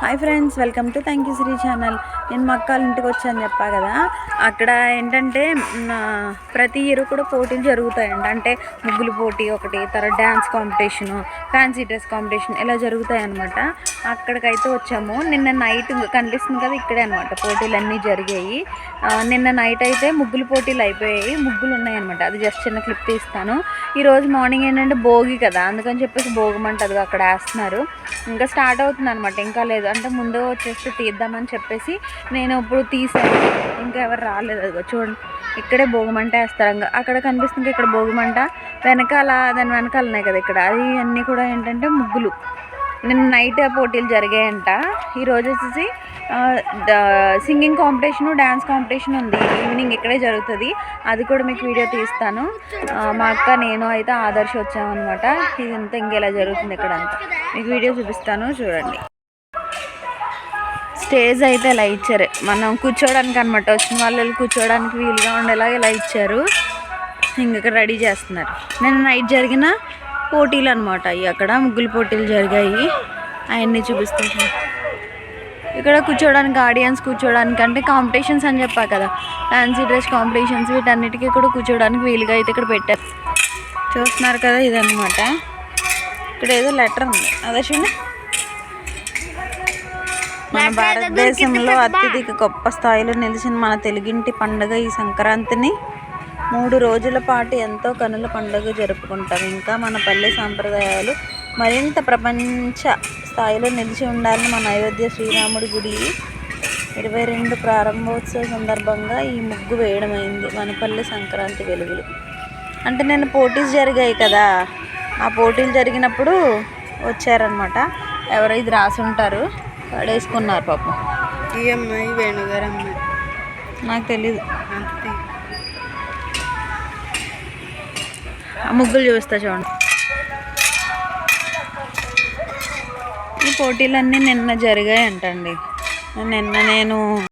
Hi friends welcome to thank you Sri channel. నేను మా వాళ్ళ ఇంటికి వచ్చాను చెప్పా కదా. అక్కడ ఏంటంటే ప్రతి ఇయర్ కూడా పోటీలు జరుగుతాయంట. అంటే ముగ్గులు పోటీ ఒకటి తర్వాత dance competition fancy dress competition ఇలా జరుగుతాయి అనమాట అక్కడికైతే వచ్చాము. నిన్న నైట్ కనిపిస్తుంది కదా ఇక్కడే అనమాట పోటీలు అన్నీ జరిగాయి నిన్న నైట్ అయితే ముగ్గులు పోటీలు అయిపోయాయి. ముగ్గులు ఉన్నాయన్నమాట. అది జస్ట్ చిన్న క్లిప్ తీస్తాను. ఈరోజు మార్నింగ్ ఏంటంటే భోగి కదా. అందుకని చెప్పేసి భోగమంట అది అక్కడ వేస్తున్నారు. ఇంకా స్టార్ట్ అవుతుంది అనమాట ఇంకా లేదు. అంటే ముందు వచ్చేసి తీద్దామని చెప్పేసి నేను ఇప్పుడు తీసాను. ఇంకా ఎవరు రాలేదు. అదిగో చూడండి. ఇక్కడే భోగమంట వేస్తారు ఇంకా అక్కడ కనిపిస్తుంది ఇక్కడ భోగమంట. వెనకాల దాని వెనకాల ఉన్నాయి కదా ఇక్కడ. అది అన్నీ కూడా ఏంటంటే ముగ్గులు. నిన్న నైట్ పోటీలు జరిగాయంట. ఈరోజు వచ్చేసి సింగింగ్ కాంపిటీషన్ డ్యాన్స్ కాంపిటీషన్ ఉంది. ఈవినింగ్ ఇక్కడే జరుగుతుంది. అది కూడా మీకు వీడియో తీస్తాను. మా అక్క నేను అయితే ఆదర్శ వచ్చామన్నమాట. ఇదంతా ఇంకెలా జరుగుతుంది ఇక్కడ అంతా మీకు వీడియో చూపిస్తాను. చూడండి. స్టేజ్ అయితే ఇలా ఇచ్చారు. మనం కూర్చోడానికి అనమాట వచ్చిన వాళ్ళు కూర్చోడానికి వీలుగా ఉండేలా ఇలా ఇచ్చారు. ఇంక ఇక్కడ రెడీ చేస్తున్నారు. నేను నైట్ జరిగిన పోటీలు అనమాట అవి అక్కడ ముగ్గులు పోటీలు జరిగాయి. అవన్నీ చూపిస్తాను. ఇక్కడ కూర్చోడానికి ఆడియన్స్ కూర్చోడానికి అంటే కాంపిటీషన్స్ అని చెప్పా కదా. ఫ్యాన్సీ డ్రెస్ కాంపిటీషన్స్ వీటన్నిటికీ కూడా కూర్చోడానికి వీలుగా అయితే ఇక్కడ పెట్టారు. చూస్తున్నారు కదా ఇదనమాట ఇక్కడ ఏదో లెటర్ ఉంది. అదే చూడండి మన భారతదేశంలో అత్యధిక గొప్ప స్థాయిలో నిలిచిన మన తెలుగింటి పండుగ ఈ సంక్రాంతిని మూడు రోజుల పాటు ఎంతో కనుల పండుగ జరుపుకుంటాం. ఇంకా మన పల్లె సాంప్రదాయాలు మరింత ప్రపంచ స్థాయిలో నిలిచి ఉండాలని మన అయోధ్య శ్రీరాముడి గుడి ఇరవై రెండు ప్రారంభోత్సవ సందర్భంగా ఈ ముగ్గు వేయడమైంది మన పల్లె సంక్రాంతి వెలుగులు. అంటే నేను పోటీస్ జరిగాయి కదా. ఆ పోటీలు జరిగినప్పుడు వచ్చారనమాట ఎవరో? ఇది రాసి ఉంటారు పడేసుకున్నారు పాపం. ఈ అమ్మాయి వేణుగారు అమ్మాయి. నాకు తెలీదు. అంతే. ఆ ముగ్గులు చూస్తా చూడండి. ఈ పోటీలన్నీ నిన్న జరిగాయి అంటండి నిన్న నేను